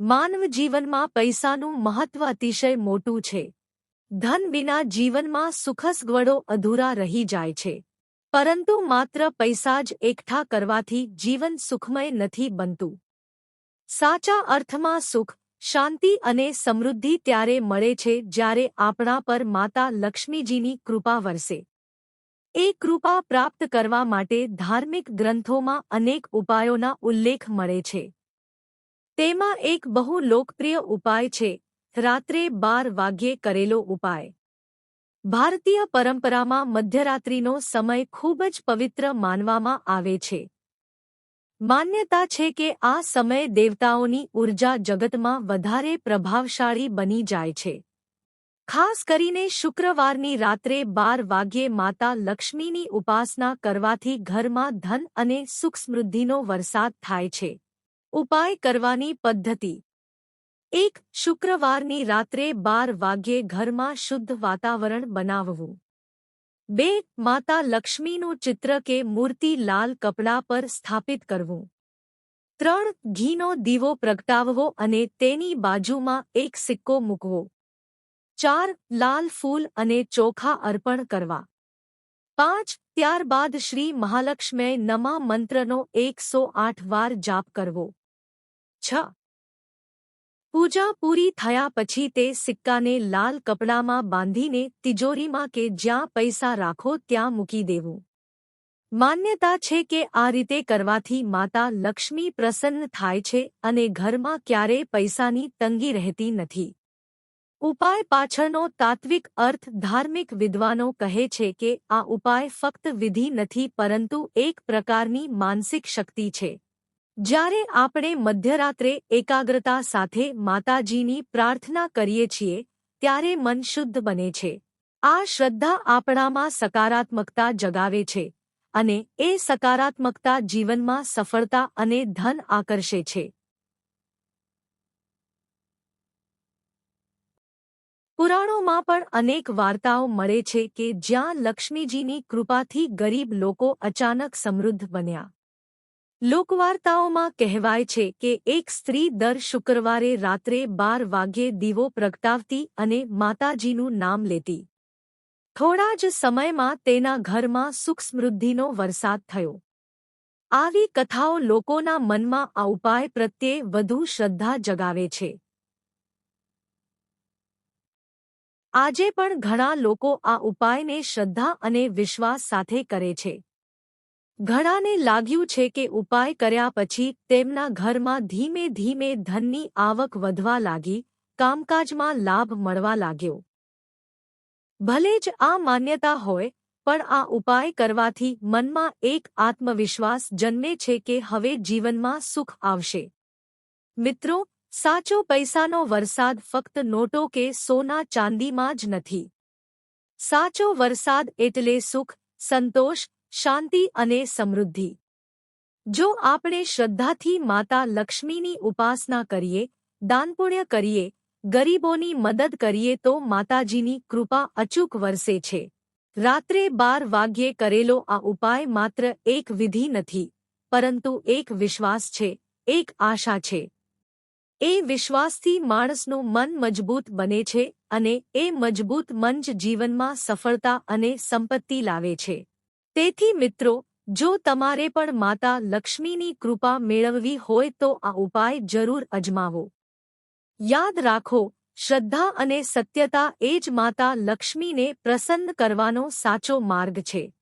માનવ જીવનમાં પૈસાનું મહત્વ અતિશય મોટું છે. ધન વિના જીવનમાં સુખસગવડો અધૂરા રહી જાય છે. પરંતુ માત્ર પૈસા જ એકઠા કરવાથી જીવન સુખમય નથી બનતું. સાચા અર્થમાં સુખ, શાંતિ અને સમૃદ્ધિ ત્યારે મળે છે જ્યારે આપણા પર માતા લક્ષ્મીજીની કૃપા વરસે. એ કૃપા પ્રાપ્ત કરવા માટે ધાર્મિક ગ્રંથોમાં અનેક ઉપાયોના ઉલ્લેખ મળે છે. તેમાં એક બહુ લોકપ્રિય ઉપાય છે, રાત્રે બાર વાગ્યે કરેલો ઉપાય. ભારતીય પરંપરામાં મધ્યરાત્રિનો સમય ખૂબ જ પવિત્ર માનવામાં આવે છે. માન્યતા છે કે આ સમય દેવતાઓની ઊર્જા જગતમાં વધારે પ્રભાવશાળી બની જાય છે. ખાસ કરીને શુક્રવારની રાત્રે બાર વાગ્યે માતા લક્ષ્મીની ઉપાસના કરવાથી ઘરમાં ધન અને સુખ સમૃદ્ધિનો વરસાદ થાય છે. ઉપાય કરવાની પદ્ધતિ. એક, શુક્રવારની રાત્રે બાર વાગ્યે ઘરમાં શુદ્ધ વાતાવરણ બનાવવું. બે, માતા લક્ષ્મીનું ચિત્ર કે મૂર્તિ લાલ કપડા પર સ્થાપિત કરવું. ત્રણ, ઘીનો દીવો પ્રગટાવવો અને તેની બાજુમાં એક સિક્કો મૂકવો. ચાર, લાલ ફૂલ અને ચોખા અર્પણ કરવા. પાંચ, ત્યારબાદ શ્રી મહાલક્ષ્મે નમા મંત્રનો એકસો આઠ વાર જાપ કરવો. છ. પૂજા પૂરી થયા પછી તે સિક્કાને લાલ કપડામાં બાંધીને તિજોરીમાં કે જ્યાં પૈસા રાખો ત્યાં મૂકી દેવું. માન્યતા છે કે આ રીતે કરવાથી માતા લક્ષ્મી પ્રસન્ન થાય છે અને ઘરમાં ક્યારેય પૈસાની તંગી રહેતી નથી. ઉપાય પાછળનો તાત્વિક અર્થ ધાર્મિક વિદ્વાનો કહે છે કે આ ઉપાય ફક્ત વિધિ નથી પરંતુ એક પ્રકારની માનસિક શક્તિ છે. જ્યારે આપણે મધ્યરાત્રે એકાગ્રતા સાથે માતાજીની પ્રાર્થના કરીએ છીએ, ત્યારે મન શુદ્ધ બને છે. આ શ્રદ્ધા આપણામાં સકારાત્મકતા જગાવે છે અને એ સકારાત્મકતા જીવનમાં સફળતા અને ધન આકર્ષે છે. પુરાણોમાં પણ અનેક વાર્તાઓ મળે છે કે જ્યાં લક્ષ્મીજીની કૃપાથી ગરીબ લોકો અચાનક સમૃદ્ધ બન્યા. લોકવાર્તાઓમાં કહેવાય છે કે એક સ્ત્રી દર શુક્રવારે રાત્રે બાર વાગ્યે દીવો પ્રગટાવતી અને માતાજીનું નામ લેતી. થોડા જ સમયમાં તેના ઘરમાં સુખ સમૃદ્ધિનો વરસાદ થયો. આવી કથાઓ લોકોના મનમાં આ ઉપાય પ્રત્યે વધુ શ્રદ્ધા જગાવે છે. આજે પણ ઘણા લોકો આ ઉપાયને શ્રદ્ધા અને વિશ્વાસ સાથે કરે છે. ઘણાને લાગ્યું છે કે ઉપાય કર્યા પછી તેમના ઘરમાં ધીમે ધીમે ધનની આવક વધવા લાગી, કામકાજમાં લાભ મળવા લાગ્યો. ભલે જ આ માન્યતા હોય, પણ આ ઉપાય કરવાથી મનમાં એક આત્મવિશ્વાસ જન્મે છે કે હવે જીવનમાં સુખ આવશે. મિત્રો, સાચો પૈસાનો વરસાદ ફક્ત નોટો કે સોના ચાંદીમાં જ નથી. સાચો વરસાદ એટલે સુખ, સંતોષ શાંતિ અને સમૃદ્ધિ. જો આપણે શ્રદ્ધાથી માતા લક્ષ્મીની ઉપાસના કરીએ દાનપુણ્ય કરીએ, ગરીબોની મદદ કરીએ તો માતાજીની કૃપા અચૂક વરસે છે. રાત્રે બાર વાગ્યે કરેલો આ ઉપાય માત્ર એક વિધિ નથી, પરંતુ એક વિશ્વાસ છે, એક આશા છે. એ વિશ્વાસથી માણસનું મન મજબૂત બને છે અને એ મજબૂત મન જીવનમાં સફળતા અને સંપત્તિ લાવે છે. તેથી મિત્રો, જો તમારે પણ માતા લક્ષ્મીની કૃપા મેળવવી હોય તો આ ઉપાય જરૂર અજમાવો. યાદ રાખો, શ્રદ્ધા અને સત્યતા એ જ માતા લક્ષ્મીને પ્રસન્ન કરવાનો સાચો માર્ગ છે.